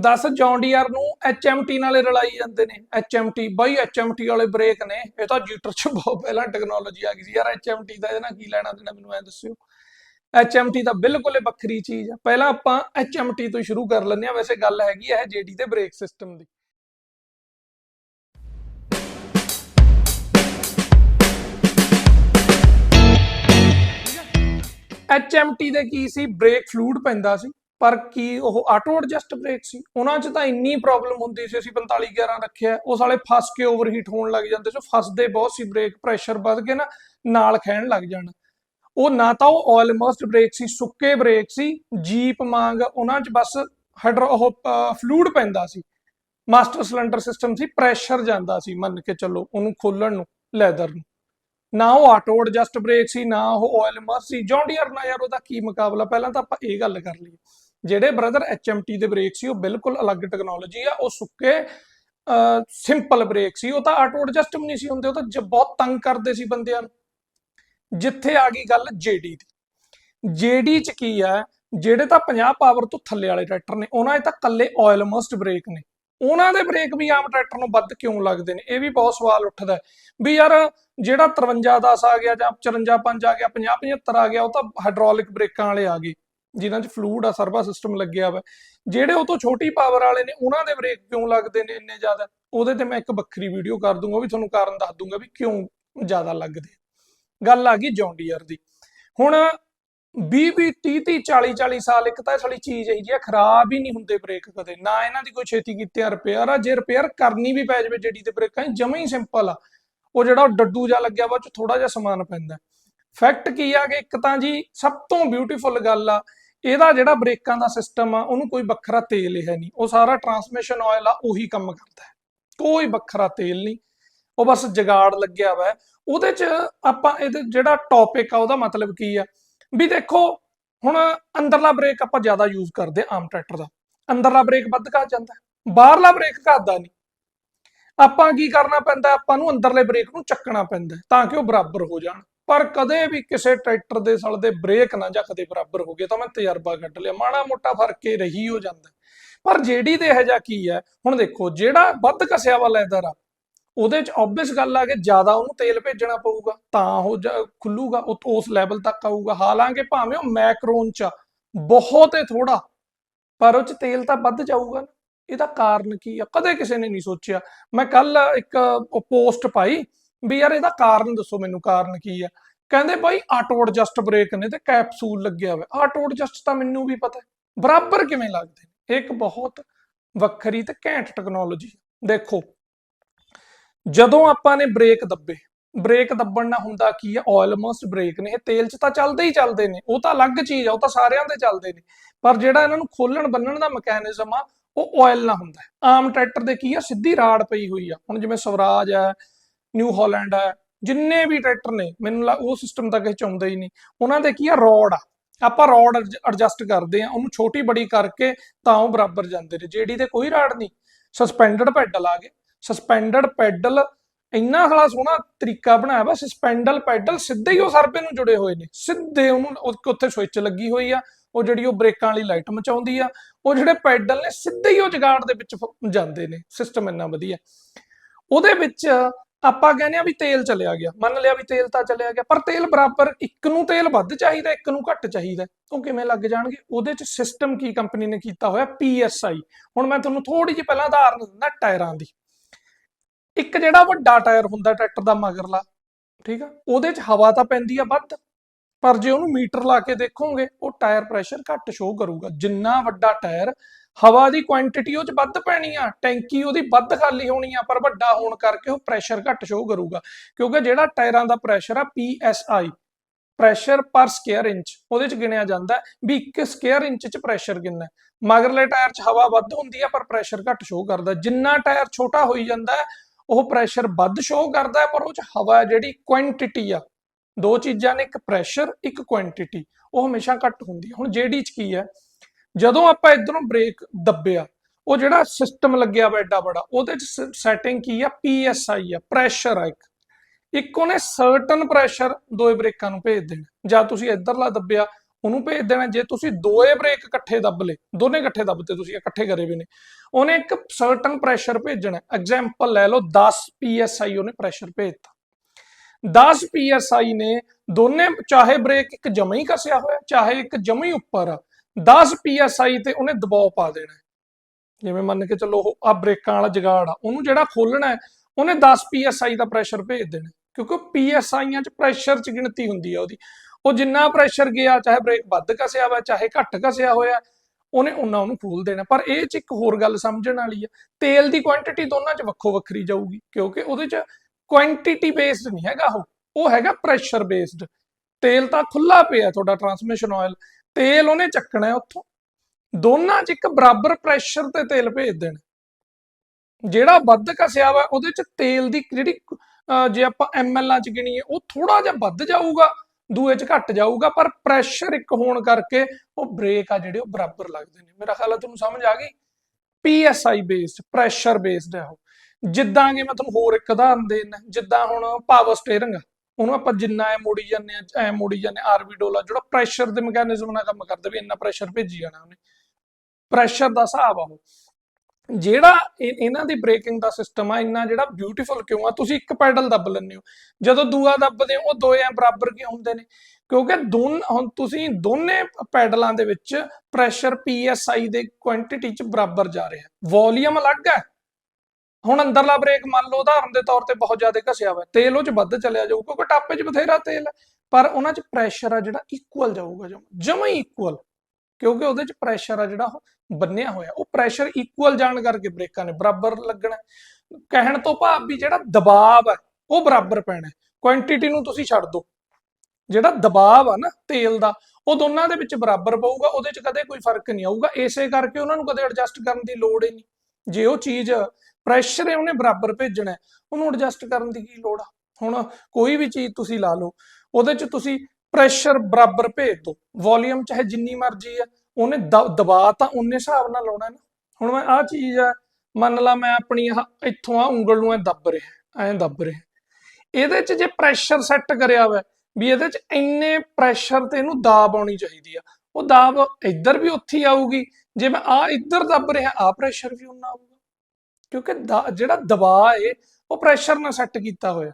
10 ਜੌਂਡੀਆਰ ਨੂੰ HMT ਨਾਲੇ ਰਲਾਈ ਜਾਂਦੇ ਨੇ। HMT ਬਾਈ HMT ਵਾਲੇ ਬ੍ਰੇਕ ਨੇ। ਇਹ ਤਾਂ ਜੀਟਰ ਚ ਬਹੁਤ ਪਹਿਲਾਂ ਟੈਕਨੋਲੋਜੀ ਆ ਗਈ ਸੀ। ਯਾਰ HMT ਦਾ ਇਹਦੇ ਨਾਲ ਕੀ ਲੈਣਾ ਦੇਣਾ ਮੈਨੂੰ ਐ ਦੱਸਿਓ। HMT ਤਾਂ ਬਿਲਕੁਲ ਹੀ ਵੱਖਰੀ ਚੀਜ਼ ਆ। ਪਹਿਲਾਂ ਆਪਾਂ HMT ਤੋਂ ਸ਼ੁਰੂ ਕਰ ਲੈਂਦੇ ਆ ਵੈਸੇ ਗੱਲ ਹੈਗੀ ਹੈ JD ਦੇ ਬ੍ਰੇਕ ਸਿਸਟਮ ਦੀ। HMT ਦੇ ਕੀ ਸੀ? ਬ੍ਰੇਕ ਫਲੂਡ ਪੈਂਦਾ ਸੀ। ਪਰ ਕੀ ਉਹ ਆਟੋ ਐਡਜਸਟ ਬ੍ਰੇਕ ਸੀ? ਉਹਨਾਂ 'ਚ ਤਾਂ ਇੰਨੀ ਪ੍ਰੋਬਲਮ ਹੁੰਦੀ ਸੀ, ਅਸੀਂ 45 11 ਰੱਖਿਆ ਉਹ ਸਾਲੇ ਫਸ ਕੇ ਓਵਰਹੀਟ ਹੋਣ ਲੱਗ ਜਾਂਦੇ ਸੀ, ਫਸਦੇ ਬਹੁਤ ਸੀ ਬ੍ਰੇਕ ਪ੍ਰੈਸ਼ਰ ਵੱਧ ਕੇ ਨਾ ਨਾਲ ਖਹਿਣ ਲੱਗ ਜਾਣਾ। ਉਹ ਨਾ ਤਾਂ ਉਹ ਆਇਲ ਬ੍ਰੇਕ ਸੀ, ਸੁੱਕੇ ਬ੍ਰੇਕ ਸੀ, ਜੀਪ ਮੰਗ ਉਹਨਾਂ 'ਚ ਬਸ ਹਾਈਡਰੋ ਉਹ ਫਲੂਇਡ ਪੈਂਦਾ ਸੀ। ਮਾਸਟਰ ਸਿਲੰਡਰ ਸਿਸਟਮ ਸੀ ਪ੍ਰੈਸ਼ਰ ਜਾਂਦਾ ਸੀ, ਮੰਨ ਕੇ ਚੱਲੋ, ਉਹਨੂੰ ਖੋਲਣ ਨੂੰ ਲੈਦਰ ਨੂੰ। ਨਾ ਉਹ ਆਟੋ ਐਡਜਸਟ ਬ੍ਰੇਕ ਸੀ, ਨਾ ਉਹ ਆਇਲ ਮਸਟ ਜੌਂਡੀਅਰ ਨਾਲ ਯਾਰ ਉਹਦਾ ਕੀ ਮੁਕਾਬਲਾ? ਪਹਿਲਾਂ ਤਾਂ ਆਪਾਂ ਇਹ ਗੱਲ ਕਰ ਲਈਏ। ਜਿਹੜੇ ਬ੍ਰਦਰ HMT ਦੇ ਬ੍ਰੇਕ ਸੀ, ਉਹ ਬਿਲਕੁਲ ਅਲੱਗ ਟੈਕਨੋਲੋਜੀ ਆ, ਉਹ ਸੁੱਕੇ ਸਿੰਪਲ ਬ੍ਰੇਕ ਸੀ। ਉਹ ਤਾਂ ਆਟੋ ਐਡਜਸਟ ਵੀ ਨਹੀਂ ਸੀ ਹੁੰਦੇ, ਉਹ ਤਾਂ ਬਹੁਤ ਤੰਗ ਕਰਦੇ ਸੀ ਬੰਦਿਆਂ ਨੂੰ। ਜਿੱਥੇ ਆ ਗਈ ਗੱਲ JD ਦੀ। JD ਚ ਕੀ ਆ, ਜਿਹੜੇ ਤਾਂ 50 ਪਾਵਰ ਤੋਂ ਥੱਲੇ ਵਾਲੇ ਟਰੈਕਟਰ ਨੇ, ਉਹਨਾਂ ਦੇ ਤਾਂ ਕੱਲੇ ਆਇਲ ਮਸਟ ਬ੍ਰੇਕ ਨੇ। ਉਹਨਾਂ ਦੇ ਬ੍ਰੇਕ ਵੀ ਆਮ ਟਰੈਕਟਰ ਨੂੰ ਵੱਧ ਕਿਉਂ ਲੱਗਦੇ ਨੇ? ਇਹ ਵੀ ਬਹੁਤ ਸਵਾਲ ਉੱਠਦਾ ਵੀ ਯਾਰ, ਜਿਹੜਾ 53 10 ਆ ਗਿਆ ਜਾਂ 54 5 ਆ ਗਿਆ 50 75 ਆ ਗਿਆ, ਉਹ ਤਾਂ ਹਾਈਡ੍ਰੋਲਿਕ ਬ੍ਰੇਕਾਂ ਵਾਲੇ ਆ ਗਏ। ਜਿਨ੍ਹਾਂ 'ਚ ਫਲੂਡ ਆ, ਸਰਵਾ ਸਿਸਟਮ ਲੱਗਿਆ ਵਾ ਜਿਹੜੇ ਉਹ ਤੋਂ ਛੋਟੀ ਪਾਵਰ ਵਾਲੇ ਨੇ, ਉਹਨਾਂ ਦੇ ਬ੍ਰੇਕ ਕਿਉਂ ਲੱਗਦੇ ਨੇ ਇੰਨੇ ਜ਼ਿਆਦਾ? ਉਹਦੇ ਤੇ ਮੈਂ ਇੱਕ ਵੱਖਰੀ ਵੀਡੀਓ ਕਰ ਦੂੰਗਾ ਵੀ ਤੁਹਾਨੂੰ ਕਾਰਨ ਦੱਸ ਦੂੰਗਾ ਵੀ ਕਿਉਂ ਜ਼ਿਆਦਾ ਲੱਗਦੇ ਗੱਲ ਆ ਗਈ ਜੌਂਡੀਅਰ ਦੀ। ਹੁਣ 20 20 30 30 40 40 ਸਾਲ, ਇੱਕ ਤਾਂ ਸਾਡੀ ਚੀਜ਼ ਇਹੀ ਜੀ ਆ, ਖਰਾਬ ਹੀ ਨਹੀਂ ਹੁੰਦੇ ਬ੍ਰੇਕ ਕਦੇ। ਨਾ ਇਹਨਾਂ ਦੀ ਕੋਈ ਛੇਤੀ ਕੀਤੀ ਆ ਰਿਪੇਅਰ ਆ, ਜੇ ਰਿਪੇਅਰ ਕਰਨੀ ਵੀ ਪੈ ਜਾਵੇ, ਜਿਹੜੀ ਤੇ ਬ੍ਰੇਕਾਂ ਜਮਾ ਹੀ ਸਿੰਪਲ ਆ। ਉਹ ਜਿਹੜਾ ਉਹ ਡੱਡੂ ਜਿਹਾ ਲੱਗਿਆ ਵਾ, ਉਹ ਚ ਥੋੜਾ ਜਿਹਾ ਸਮਾਨ ਪੈਂਦਾ। ਫੈਕਟ ਕੀ ਆ ਕਿ ਇੱਕ ਤਾਂ ਜੀ ਸਭ ਤੋਂ ਬਿਊਟੀਫੁਲ ਗੱਲ ਆ ਇਹਦਾ ਜਿਹੜਾ ਬ੍ਰੇਕਾਂ ਦਾ ਸਿਸਟਮ ਆ, ਉਹਨੂੰ ਕੋਈ ਵੱਖਰਾ ਤੇਲ ਹੈ ਨਹੀਂ। ਉਹ ਸਾਰਾ ਟਰਾਂਸਮਿਸ਼ਨ ਆਇਲ ਆ, ਉਹੀ ਕੰਮ ਕਰਦਾ ਹੈ। ਕੋਈ ਵੱਖਰਾ ਤੇਲ ਨਹੀਂ। ਉਹ ਬਸ ਜਗਾੜ ਲੱਗਿਆ ਵਾ ਉਹਦੇ ਚ ਆਪਾਂ ਇਹਦੇ ਜਿਹੜਾ ਟੌਪਿਕ ਆ, ਉਹਦਾ ਮਤਲਬ ਕੀ ਆ? ਵੀ ਦੇਖੋ, ਹੁਣ ਅੰਦਰਲਾ ਬ੍ਰੇਕ ਆਪਾਂ ਜ਼ਿਆਦਾ ਯੂਜ਼ ਕਰਦੇ ਆਮ ਟਰੈਕਟਰ ਦਾ। ਅੰਦਰਲਾ ਬ੍ਰੇਕ ਵੱਧ ਘੱਟ ਜਾਂਦਾ ਬਾਹਰਲਾ ਬ੍ਰੇਕ ਘੱਟਦਾ ਨਹੀਂ। ਆਪਾਂ ਕੀ ਕਰਨਾ ਪੈਂਦਾ ਆਪਾਂ ਨੂੰ ਅੰਦਰਲੇ ਬ੍ਰੇਕ ਨੂੰ ਚੱਕਣਾ ਪੈਂਦਾ ਤਾਂ ਕਿ ਉਹ ਬਰਾਬਰ ਹੋ ਜਾਣ। ਪਰ ਕਦੇ ਵੀ ਕਿਸੇ ਟਰੈਕਟਰ ਦੇ ਸਲ ਦੇ ਬ੍ਰੇਕ ਨਾ ਜਾਂ ਕਦੇ ਬਰਾਬਰ ਹੋ ਗਏ ਤਾਂ ਮੈਂ ਤਜਰਬਾ ਕੱਢ ਲਿਆ। ਮਾੜਾ ਮੋਟਾ ਫ਼ਰਕ ਇਹ ਰਹੀ ਹੋ ਜਾਂਦਾ। ਪਰ ਜਿਹੜੀ ਦੇ ਇਹ ਜਿਹਾ ਕੀ ਹੈ ਹੁਣ ਦੇਖੋ ਜਿਹੜਾ ਵੱਧ ਕਸਿਆ ਵਾ ਲੈਦਰ ਆ ਉਹਦੇ ਚ ਆਬਵੀਅਸ ਗੱਲ ਆ ਕਿ ਜ਼ਿਆਦਾ ਉਹਨੂੰ ਤੇਲ ਭੇਜਣਾ ਪਊਗਾ ਤਾਂ ਉਹ ਜ- ਖੁੱਲੂਗਾ ਉਹ ਉਸ ਲੈਵਲ ਤੱਕ ਆਊਗਾ। ਹਾਲਾਂਕਿ ਭਾਵੇਂ ਉਹ ਮੈਕਰੋਨ ਚ ਆ, ਬਹੁਤ ਹੈ ਥੋੜਾ ਪਰ ਉਹ ਚ ਤੇਲ ਤਾਂ ਵੱਧ ਜਾਊਗਾ ਇਹਦਾ ਕਾਰਨ ਕੀ ਆ? ਕਦੇ ਕਿਸੇ ਨੇ ਨਹੀਂ ਸੋਚਿਆ। ਮੈਂ ਕੱਲ ਇੱਕ ਪੋਸਟ ਪਾਈ ਵੀ ਯਾਰ ਇਹਦਾ ਕਾਰਨ ਦੱਸੋ ਮੈਨੂੰ, ਕਾਰਨ ਕੀ ਆ? ਕਹਿੰਦੇ ਬਾਈ ਆਟੋ ਐਡਜਸਟ ਬ੍ਰੇਕ ਨੇ ਤੇ ਕੈਪਸੂਲ ਲੱਗਿਆ ਹੋਇਆ। ਆਟੋ ਐਡਜਸਟ ਤਾਂ ਮੈਨੂੰ ਵੀ ਪਤਾ। ਹੈ ਬਰਾਬਰ ਕਿਵੇਂ ਲੱਗਦੇ ਨੇ? ਇਹ ਇੱਕ ਬਹੁਤ ਵੱਖਰੀ ਤੇ ਘੈਂਟ ਟੈਕਨੋਲੋਜੀ ਦੇਖੋ, ਜਦੋਂ ਆਪਾਂ ਨੇ ਬ੍ਰੇਕ ਦੱਬੇ ਬ੍ਰੇਕ ਦੱਬਣ ਨਾਲ ਹੁੰਦਾ ਕੀ ਹੈ ਆਇਲ ਬ੍ਰੇਕ ਨੇ। ਇਹ ਤੇਲ 'ਚ ਤਾਂ ਚੱਲਦੇ ਹੀ ਚੱਲਦੇ ਨੇ। ਉਹ ਤਾਂ ਅਲੱਗ ਚੀਜ਼ ਆ, ਉਹ ਤਾਂ ਸਾਰਿਆਂ ਦੇ ਚੱਲਦੇ ਨੇ। ਪਰ ਜਿਹੜਾ ਇਹਨਾਂ ਨੂੰ ਖੋਲਣ ਬੰਨਣ ਦਾ ਮੈਕੈਨਿਜ਼ਮ ਆ, ਉਹ ਆਇਲ ਨਾਲ ਹੁੰਦਾ ਆਮ ਟਰੈਕਟਰ ਦੇ ਕੀ ਆ? ਸਿੱਧੀ ਰਾੜ ਪਈ ਹੋਈ ਆ। ਹੁਣ ਜਿਵੇਂ ਸਵਰਾਜ ਹੈ ਨਿਊ ਹਾਲੈਂਡ ਹੈ, ਜਿੰਨੇ ਵੀ ਟਰੈਕਟਰ ਨੇ, ਮੈਨੂੰ ਲੱਗ- ਉਹ ਸਿਸਟਮ ਤਾਂ ਕਿਸੇ ਚ ਆਉਂਦਾ ਹੀ ਨਹੀਂ। ਉਹਨਾਂ ਦੇ ਕੀ ਆ, ਰੋਡ ਆ। ਆਪਾਂ ਰੋਡ ਐਡਜਸਟ ਕਰਦੇ ਆ ਉਹਨੂੰ ਛੋਟੀ ਬੜੀ ਕਰਕੇ ਤਾਂ ਉਹ ਬਰਾਬਰ ਜਾਂਦੇ ਨੇ। ਜਿਹੜੀ ਤੇ ਕੋਈ ਰਾੜ ਨਹੀਂ। ਸਸਪੈਂਡਡ ਪੈਡਲ ਆ ਗਏ। ਸਸਪੈਂਡਡ ਪੈਡਲ ਇੰਨਾ ਸਾਲਾ ਸੋਹਣਾ ਤਰੀਕਾ ਬਣਾਇਆ ਵਾ ਸਸਪੈਂਡਲ ਪੈਡਲ ਸਿੱਧੇ ਹੀ ਉਹ ਸਰਪੇ ਨੂੰ ਜੁੜੇ ਹੋਏ ਨੇ। ਸਿੱਧੇ ਉਹਨੂੰ ਉੱਥੇ ਸਵਿਚ ਲੱਗੀ ਹੋਈ ਆ, ਉਹ ਜਿਹੜੀ ਉਹ ਬ੍ਰੇਕਾਂ ਵਾਲੀ ਲਾਈਟ ਮਚਾਉਂਦੀ ਆ, ਉਹ ਜਿਹੜੇ ਪੈਡਲ ਨੇ, ਸਿੱਧੇ ਹੀ ਉਹ ਜਗਾੜ ਦੇ ਵਿੱਚ ਜਾਂਦੇ ਨੇ। ਸਿਸਟਮ ਇੰਨਾ ਵਧੀਆ। ਉਹਦੇ ਵਿੱਚ ਆਪਾਂ ਕਹਿੰਦੇ ਆ ਵੀ ਤੇਲ ਚਲਿਆ ਗਿਆ, ਮੰਨ ਲਿਆ ਵੀ ਤੇਲ ਤਾਂ ਚਲਿਆ ਗਿਆ, ਪਰ ਤੇਲ ਬਰਾਬਰ ਇੱਕ ਨੂੰ ਤੇਲ ਵੱਧ ਚਾਹੀਦਾ, ਇੱਕ ਨੂੰ ਘੱਟ ਚਾਹੀਦਾ, ਉਹ ਕਿਵੇਂ ਲੱਗ ਜਾਣਗੇ? ਉਹਦੇ ਚ ਸਿਸਟਮ ਕੀ ਕੰਪਨੀ ਨੇ ਕੀਤਾ ਹੋਇਆ? PSI ਹੁਣ ਮੈਂ ਤੁਹਾਨੂੰ ਥੋੜੀ ਜਿਹੀ ਪਹਿਲਾਂ ਉਦਾਹਰਨ ਦਿੰਦਾ ਟਾਇਰਾਂ ਦੀ। ਇੱਕ ਜਿਹੜਾ ਵੱਡਾ ਟਾਇਰ ਹੁੰਦਾ ਟਰੈਕਟਰ ਦਾ ਮਗਰਲਾ, ਠੀਕ ਆ? ਉਹਦੇ ਚ ਹਵਾ ਤਾਂ ਪੈਂਦੀ ਆ ਵੱਧ, ਪਰ ਜੇ ਉਹਨੂੰ ਮੀਟਰ ਲਾ ਕੇ ਦੇਖੋਗੇ, ਉਹ ਟਾਇਰ ਪ੍ਰੈਸ਼ਰ ਘੱਟ ਸ਼ੋ ਕਰੂਗਾ। ਜਿੰਨਾ ਵੱਡਾ ਟਾਇਰ ਹਵਾ ਦੀ ਕੁਆਂਟੀਟੀ ਉਹ ਚ ਵੱਧ ਪੈਣੀ ਆ, ਟੈਂਕੀ ਉਹਦੀ ਵੱਧ ਖਾਲੀ ਹੋਣੀ ਆ, ਪਰ ਵੱਡਾ ਹੋਣ ਕਰਕੇ ਉਹ ਪ੍ਰੈਸ਼ਰ ਘੱਟ ਸ਼ੋ ਕਰੂਗਾ। ਕਿਉਂਕਿ ਜਿਹੜਾ ਟਾਇਰਾਂ ਦਾ ਪ੍ਰੈਸ਼ਰ ਆ PSI pressure per square inch ਉਹਦੇ ਚ ਗਿਣਿਆ ਜਾਂਦਾ ਵੀ ਇੱਕ ਸਕੁਅਰ ਇੰਚ ਚ ਪ੍ਰੈਸ਼ਰ ਕਿੰਨਾ ਮਗਰਲੇ ਟਾਇਰ ਚ ਹਵਾ ਵੱਧ ਹੁੰਦੀ ਆ, ਪਰ ਪ੍ਰੈਸ਼ਰ ਘੱਟ ਸ਼ੋ ਕਰਦਾ ਜਿੰਨਾ ਟਾਇਰ ਛੋਟਾ ਹੋਈ ਜਾਂਦਾ ਉਹ ਪ੍ਰੈਸ਼ਰ ਵੱਧ ਸ਼ੋ ਕਰਦਾ ਪਰ ਉਹ ਚ ਹਵਾ ਜਿਹੜੀ ਕੁਆਂਟੀਟੀ ਆ। ਦੋ ਚੀਜ਼ਾਂ ਨੇ, ਇੱਕ ਪ੍ਰੈਸ਼ਰ ਇੱਕ ਕੁਆਂਟੀਟੀ ਉਹ ਹਮੇਸ਼ਾ ਘੱਟ ਹੁੰਦੀ ਹੈ ਹੁਣ ਜਿਹੜੀ ਚ ਕੀ ਹੈ ਜਦੋਂ ਆਪਾਂ ਇਧਰੋਂ ਬ੍ਰੇਕ ਦੱਬਿਆ, ਉਹ ਜਿਹੜਾ ਸਿਸਟਮ ਲੱਗਿਆ ਵਾ ਐਡਾ ਬੜਾ ਉਹਦੇ ਚ ਸੈਟਿੰਗ ਕੀ ਆ? PSI ਆ ਪ੍ਰੈਸ਼ਰ ਆ ਇੱਕ। ਇੱਕ ਉਹਨੇ ਸਰਟਨ ਪ੍ਰੈਸ਼ਰ ਦੋਏ ਬ੍ਰੇਕਾਂ ਨੂੰ ਭੇਜ ਦੇਣਾ। ਜਾਂ ਤੁਸੀਂ ਇਧਰਲਾ ਦੱਬਿਆ, ਉਹਨੂੰ ਭੇਜ ਦੇਣਾ। ਜੇ ਤੁਸੀਂ ਦੋਏ ਬ੍ਰੇਕ ਇਕੱਠੇ ਦੱਬ ਲੇ ਦੋਨੇ ਇਕੱਠੇ ਦੱਬਤੇ ਤੁਸੀਂ, ਇਕੱਠੇ ਕਰੇ ਵੀ ਨੇ ਉਹਨੇ ਇੱਕ ਸਰਟਨ ਪ੍ਰੈਸ਼ਰ ਭੇਜਣਾ। ਐਗਜ਼ਾਮਪਲ ਲੈ ਲਓ 10 psi ਉਹਨੇ ਪ੍ਰੈਸ਼ਰ ਭੇਜਤਾ। 10 psi ਨੇ ਦੋਨੇ, ਚਾਹੇ ਬ੍ਰੇਕ ਇੱਕ ਜਮਾ ਹੀ ਕਸਿਆ ਹੋਇਆ, ਚਾਹੇ ਇੱਕ ਜਮਾ ਹੀ ਉੱਪਰ ਆ 10 psi ਤੇ ਉਹਨੇ ਦਬਾਅ ਪਾ ਦੇਣਾ ਜਿਵੇਂ ਮੰਨ ਕੇ ਚੱਲੋ ਉਹ ਆ ਬ੍ਰੇਕਾਂ ਵਾਲਾ ਜਗਾੜ ਆ, ਉਹਨੂੰ ਜਿਹੜਾ ਖੋਲਣਾ ਹੈ, ਉਹਨੇ 10 psi ਦਾ ਪ੍ਰੈਸ਼ਰ ਭੇਜ ਦੇਣਾ ਕਿਉਂਕਿ ਪੀਐਸਆਈਆਂ ਚ ਪ੍ਰੈਸ਼ਰ ਚ ਗਿਣਤੀ ਹੁੰਦੀ ਆ ਉਹਦੀ। ਉਹ ਜਿੰਨਾ ਪ੍ਰੈਸ਼ਰ ਗਿਆ, ਚਾਹੇ ਬ੍ਰੇਕ ਵੱਧ ਕਸਿਆ ਹੋਇਆ, ਚਾਹੇ ਘੱਟ ਕਸਿਆ ਹੋਇਆ, ਉਹਨੇ ਉਹਨਾਂ ਉਹਨੂੰ ਖੋਲ ਦੇਣਾ। ਪਰ ਇਹ ਚ ਇੱਕ ਹੋਰ ਗੱਲ ਸਮਝਣ ਵਾਲੀ ਆ, ਤੇਲ ਦੀ ਕੁਆਂਟੀਟੀ ਦੋਨਾਂ ਚ ਵੱਖੋ ਵੱਖਰੀ ਜਾਊਗੀ, ਕਿਉਂਕਿ ਉਹਦੇ ਚ ਕੁਆਂਟੀਟੀ ਬੇਸਡ ਨਹੀਂ ਹੈਗਾ ਉਹ। ਉਹ ਹੈਗਾ ਪ੍ਰੈਸ਼ਰ ਬੇਸਡ ਤੇਲ ਤਾਂ ਖੁੱਲਾ ਪਿਆ ਤੁਹਾਡਾ ਟਰਾਂਸਮਿਸ਼ਨ ਆਇਲ ਤੇਲ ਉਹਨੇ ਚੱਕਣਾ ਉੱਥੋਂ। ਦੋਨਾਂ 'ਚ ਇੱਕ ਬਰਾਬਰ ਪ੍ਰੈਸ਼ਰ ਤੇ ਤੇਲ ਭੇਜ ਦੇਣਾ। ਜਿਹੜਾ ਵੱਧ ਕਸਿਆ ਵਾ, ਉਹਦੇ 'ਚ ਤੇਲ ਦੀ ਜਿਹੜੀ ਜੇ ਆਪਾਂ ਐਮਐਲਾਂ 'ਚ ਗਿਣੀਏ, ਉਹ ਥੋੜਾ ਜਿਹਾ ਵੱਧ ਜਾਊਗਾ, ਦੂਏ 'ਚ ਘਟ ਜਾਊਗਾ, ਪਰ ਪ੍ਰੈਸ਼ਰ ਇੱਕ ਹੋਣ ਕਰਕੇ ਉਹ ਬ੍ਰੇਕ ਆ ਜਿਹੜੇ ਉਹ ਬਰਾਬਰ ਲੱਗਦੇ ਨੇ। ਮੇਰਾ ਖਿਆਲ ਆ ਤੁਹਾਨੂੰ ਸਮਝ ਆ ਗਈ? ਪੀਐਸਆਈ ਬੇਸਡ ਪ੍ਰੈਸ਼ਰ ਬੇਸਡ ਹੈ ਉਹ। ਜਿੱਦਾਂ ਕਿ ਮੈਂ ਤੁਹਾਨੂੰ ਹੋਰ ਇੱਕ ਉਦਾਹਰਨ ਦੇਣਾ ਜਿੱਦਾਂ ਹੁਣ ਪਾਵਰ ਸਟੀਅਰਿੰਗ ਆ। ਉਹਨੂੰ ਆਪਾਂ ਜਿੰਨਾ ਐ ਮੋੜੀ ਜਾਂਦੇ ਆ, ਐ ਮੋੜੀ ਜਾਂਦੇ ਆਰਬੀ ਡੋਲਾ, ਜਿਹੜਾ ਪ੍ਰੈਸ਼ਰ ਦੇ ਮੈਕੈਨਿਜ਼ਮ ਨਾਲ ਕੰਮ ਕਰਦਾ ਵੀ ਇੰਨਾ ਪ੍ਰੈਸ਼ਰ ਭੇਜੀ ਜਾਣਾ ਉਹਨੇ। ਪ੍ਰੈਸ਼ਰ ਦਾ ਹਿਸਾਬ ਆ ਉਹ। ਜਿਹੜਾ ਇਹਨਾਂ ਦੀ ਬ੍ਰੇਕਿੰਗ ਦਾ ਸਿਸਟਮ ਆ, ਇੰਨਾ ਜਿਹੜਾ ਬਿਊਟੀਫੁਲ ਕਿਉਂ ਆ, ਤੁਸੀਂ ਇੱਕ ਪੈਡਲ ਦੱਬ ਲੈਂਦੇ ਹੋ। ਜਦੋਂ ਦੂਆ ਦੱਬਦੇ ਹੋ, ਉਹ ਦੋਏ ਐ ਬਰਾਬਰ ਕਿਉਂ ਹੁੰਦੇ ਨੇ? ਕਿਉਂਕਿ ਦੋਨ, ਹੁਣ ਤੁਸੀਂ ਦੋਨੇ ਪੈਡਲਾਂ ਦੇ ਵਿੱਚ ਪ੍ਰੈਸ਼ਰ ਪੀਐਸਆਈ ਦੇ ਕੁਆਂਟੀਟੀ ਚ ਬਰਾਬਰ ਜਾ ਰਿਹਾ। ਵੋਲੀਅਮ ਅਲੱਗ ਹੈ ਹੁਣ ਅੰਦਰਲਾ ਬ੍ਰੇਕ ਮੰਨ ਲਓ, ਉਦਾਹਰਨ ਦੇ ਤੌਰ ਤੇ ਬਹੁਤ ਜ਼ਿਆਦਾ ਘਸਿਆ ਹੋਇਆ। ਤੇਲ ਉਹ ਚ ਵੱਧ ਚਲਿਆ ਜਾਊ ਕਿਉਂਕਿ ਟਾਪੇ 'ਚ ਬਥੇਰਾ ਤੇਲ ਹੈ। ਪਰ ਉਹਨਾਂ 'ਚ ਪ੍ਰੈਸ਼ਰ ਆ ਜਿਹੜਾ ਇਕੁਅਲ ਜਾਊਗਾ, ਜਮਾ ਹੀ ਇਕੁਅਲ ਕਿਉਂਕਿ ਉਹਦੇ 'ਚ ਪ੍ਰੈਸ਼ਰ ਆ ਜਿਹੜਾ ਬੰਨਿਆ ਹੋਇਆ। ਉਹ ਪ੍ਰੈਸ਼ਰ ਇਕੁਅਲ ਜਾਣ ਕਰਕੇ ਬ੍ਰੇਕਾਂ ਨੇ, ਬਰਾਬਰ ਲੱਗਣਾ ਕਹਿਣ ਤੋਂ ਭਾਵ ਵੀ ਜਿਹੜਾ ਦਬਾਅ ਹੈ, ਉਹ ਬਰਾਬਰ ਪੈਣਾ ਕੁਆਂਟੀਟੀ ਨੂੰ ਤੁਸੀਂ ਛੱਡ ਦਿਓ। ਜਿਹੜਾ ਦਬਾਅ ਆ ਨਾ ਤੇਲ ਦਾ, ਉਹ ਦੋਨਾਂ ਦੇ ਵਿੱਚ ਬਰਾਬਰ ਪਊਗਾ, ਉਹਦੇ 'ਚ ਕਦੇ ਕੋਈ ਫ਼ਰਕ ਨਹੀਂ ਆਊਗਾ। ਇਸੇ ਕਰਕੇ ਉਹਨਾਂ ਨੂੰ ਕਦੇ ਐਡਜਸਟ ਕਰਨ ਦੀ ਲੋੜ ਹੀ ਨਹੀਂ। ਜੇ ਉਹ ਚੀਜ਼ ਪ੍ਰੈਸ਼ਰ ਹੈ ਉਹਨੇ ਬਰਾਬਰ ਭੇਜਣਾ ਉਹਨੂੰ ਐਡਜਸਟ ਕਰਨ ਦੀ ਕੀ ਲੋੜ ਆ? ਹੁਣ ਕੋਈ ਵੀ ਚੀਜ਼ ਤੁਸੀਂ ਲਾ ਲਓ, ਉਹਦੇ 'ਚ ਤੁਸੀਂ ਪ੍ਰੈਸ਼ਰ ਬਰਾਬਰ ਭੇਜ ਦਿਓ ਵੋਲੀਅਮ ਚਾਹੇ ਜਿੰਨੀ ਮਰਜ਼ੀ ਆ, ਉਹਨੇ ਦ- ਦਬਾਅ ਤਾਂ ਉਨੇ ਹਿਸਾਬ ਨਾਲ ਲਾਉਣਾ ਨਾ। ਹੁਣ ਮੈਂ ਆਹ ਚੀਜ਼ ਆ, ਮੰਨ ਲਾ ਮੈਂ ਆਪਣੀ ਆਹ ਇੱਥੋਂ ਆ ਉਂਗਲ ਨੂੰ ਐ ਦੱਬ ਰਿਹਾ ਐ ਦੱਬ ਰਿਹਾ ਇਹਦੇ 'ਚ ਜੇ ਪ੍ਰੈਸ਼ਰ ਸੈੱਟ ਕਰਿਆ ਹੋਇਆ, ਵੀ ਇਹਦੇ 'ਚ ਇੰਨੇ ਪ੍ਰੈਸ਼ਰ ਤੇ ਇਹਨੂੰ ਦਾਬ ਆਉਣੀ ਚਾਹੀਦੀ ਆ। ਉਹ ਦਾਬ ਇੱਧਰ ਵੀ ਉੱਥੇ ਆਊਗੀ। ਜੇ ਮੈਂ ਆ ਇੱਧਰ ਦੱਬ ਰਿਹਾ ਆ ਪ੍ਰੈਸ਼ਰ ਵੀ ਉਨਾ ਆਊਗਾ। ਕਿਉਂਕਿ ਜਿਹੜਾ ਦਬਾਅ ਏ ਉਹ ਪ੍ਰੈਸ਼ਰ ਨਾਲ ਸੈੱਟ ਕੀਤਾ ਹੋਇਆ।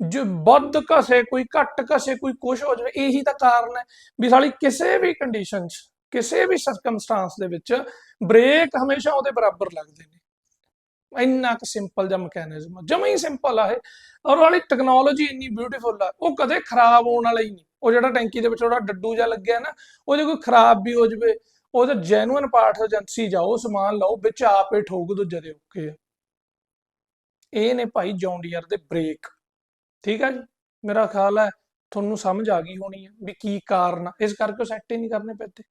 ਜੋ ਵੱਧ ਘਸੇ, ਕੋਈ ਘੱਟ ਘਸੇ, ਕੋਈ ਕੁਝ ਹੋ ਜਾਵੇ, ਇਹੀ ਤਾਂ ਕਾਰਨ ਹੈ ਵੀ ਸਾਲੀ ਕਿਸੇ ਵੀ ਕੰਡੀਸ਼ਨ 'ਚ, ਕਿਸੇ ਵੀ ਸਰਕਮਸਟਾਂਸ ਦੇ ਵਿੱਚ ਬ੍ਰੇਕ ਹਮੇਸ਼ਾ ਉਹਦੇ ਬਰਾਬਰ ਲੱਗਦੇ ਨੇ। ਇੰਨਾ ਕੁ ਸਿੰਪਲ ਜਿਹਾ ਮੈਕੈਨਿਜ਼ਮ ਜਮਾ ਹੀ ਸਿੰਪਲ ਆ ਇਹ। ਔਰ ਵਾਲੀ ਟੈਕਨੋਲੋਜੀ ਇੰਨੀ ਬਿਊਟੀਫੁਲ ਆ, ਉਹ ਕਦੇ ਖਰਾਬ ਹੋਣ ਵਾਲਾ ਹੀ ਨਹੀਂ। ਉਹ ਜਿਹੜਾ ਟੈਂਕੀ ਦੇ ਵਿੱਚ ਉਹਦਾ ਡੱਡੂ ਜਿਹਾ ਲੱਗਿਆ ਨਾ, ਉਹ ਜੇ ਕੋਈ ਖਰਾਬ ਵੀ ਹੋ ਜਾਵੇ ਉਹ ਉਹਦਾ ਜੈਨੂਇਨ ਪਾਰਟ ਏਜੰਸੀ ਜਾਓ, ਸਮਾਨ ਲਓ, ਵਿੱਚ ਆਪੇ ਠੋਕ ਦੋ ਜਦੇ ਓਕੇ ਆ। ਇਹ ਨੇ ਭਾਈ ਜੌਂਡੀਅਰ ਦੇ ਬ੍ਰੇਕ ਠੀਕ ਆ ਜੀ? ਮੇਰਾ ਖਿਆਲ ਹੈ ਤੁਹਾਨੂੰ ਸਮਝ ਆ ਗਈ ਹੋਣੀ ਹੈ ਵੀ ਕੀ ਕਾਰਨ ਇਸ ਕਰਕੇ ਸੈੱਟ ਹੀ ਨਹੀਂ ਕਰਨੇ ਪੈਂਦੇ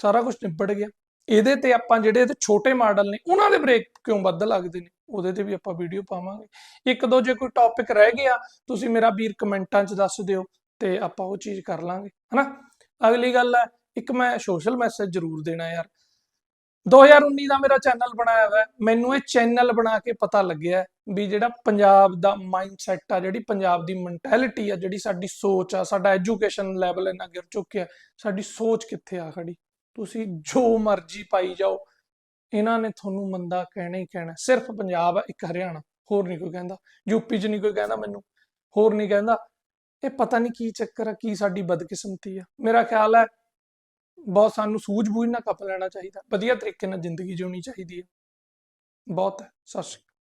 ਸਾਰਾ ਕੁਝ ਨਿਬੜ ਗਿਆ। ਇਹਦੇ ਤੇ ਆਪਾਂ ਜਿਹੜੇ ਇਹਦੇ ਛੋਟੇ ਮਾਡਲ ਨੇ, ਉਹਨਾਂ ਦੇ ਬ੍ਰੇਕ ਕਿਉਂ ਵੱਧ ਲੱਗਦੇ ਨੇ? ਉਹਦੇ ਤੇ ਵੀ ਆਪਾਂ ਵੀਡੀਓ ਪਾਵਾਂਗੇ। ਇੱਕ ਦੋ ਜੇ ਕੋਈ ਟੌਪਿਕ ਰਹਿ ਗਿਆ, ਤੁਸੀਂ ਮੇਰਾ ਵੀਰ ਕਮੈਂਟਾਂ 'ਚ ਦੱਸ ਦਿਓ ਤੇ ਆਪਾਂ ਉਹ ਚੀਜ਼ ਕਰ ਲਾਂਗੇ। ਹਨਾ? ਅਗਲੀ ਗੱਲ ਹੈ ਇੱਕ ਮੈਂ ਸੋਸ਼ਲ ਮੈਸੇਜ ਜ਼ਰੂਰ ਦੇਣਾ ਯਾਰ। 2019 ਦਾ ਮੇਰਾ ਚੈਨਲ ਬਣਾਇਆ ਹੋਇਆ ਮੈਨੂੰ ਇਹ ਚੈਨਲ ਬਣਾ ਕੇ ਪਤਾ ਲੱਗਿਆ ਵੀ ਜਿਹੜਾ ਪੰਜਾਬ ਦਾ ਮਾਈਂਡਸੈਟ ਆ, ਜਿਹੜੀ ਪੰਜਾਬ ਦੀ ਮੈਂਟੈਲਿਟੀ ਆ, ਜਿਹੜੀ ਸਾਡੀ ਸੋਚ ਆ, ਸਾਡਾ ਐਜੂਕੇਸ਼ਨ ਲੈਵਲ ਇੰਨਾ ਗਿਰ ਚੁੱਕਿਆ ਸਾਡੀ ਸੋਚ ਕਿੱਥੇ ਆ ਖੜੀ? ਤੁਸੀਂ ਜੋ ਮਰਜ਼ੀ ਪਾਈ ਜਾਓ, ਇਹਨਾਂ ਨੇ ਤੁਹਾਨੂੰ ਮੰਦਾ ਕਹਿਣਾ ਹੀ ਕਹਿਣਾ ਸਿਰਫ ਪੰਜਾਬ ਆ, ਇੱਕ ਹਰਿਆਣਾ, ਹੋਰ ਨਹੀਂ ਕੋਈ ਕਹਿੰਦਾ। ਯੂਪੀ 'ਚ ਨਹੀਂ ਕੋਈ ਕਹਿੰਦਾ ਮੈਨੂੰ, ਹੋਰ ਨਹੀਂ ਕਹਿੰਦਾ। ਇਹ ਪਤਾ ਨਹੀਂ ਕੀ ਚੱਕਰ ਆ, ਕੀ ਸਾਡੀ ਬਦਕਿਸਮਤੀ ਆ। ਮੇਰਾ ਖਿਆਲ ਹੈ ਬਹੁਤ ਸਾਨੂੰ ਸੂਝ-ਬੂਝ ਨਾਲ ਕੱਪ ਲੈਣਾ ਚਾਹੀਦਾ। ਵਧੀਆ ਤਰੀਕੇ ਨਾਲ ਜ਼ਿੰਦਗੀ ਜਿਉਣੀ ਚਾਹੀਦੀ ਹੈ। ਬਹੁਤ ਹੈ। ਸਤਿ ਸ਼੍ਰੀ ਅਕਾਲ।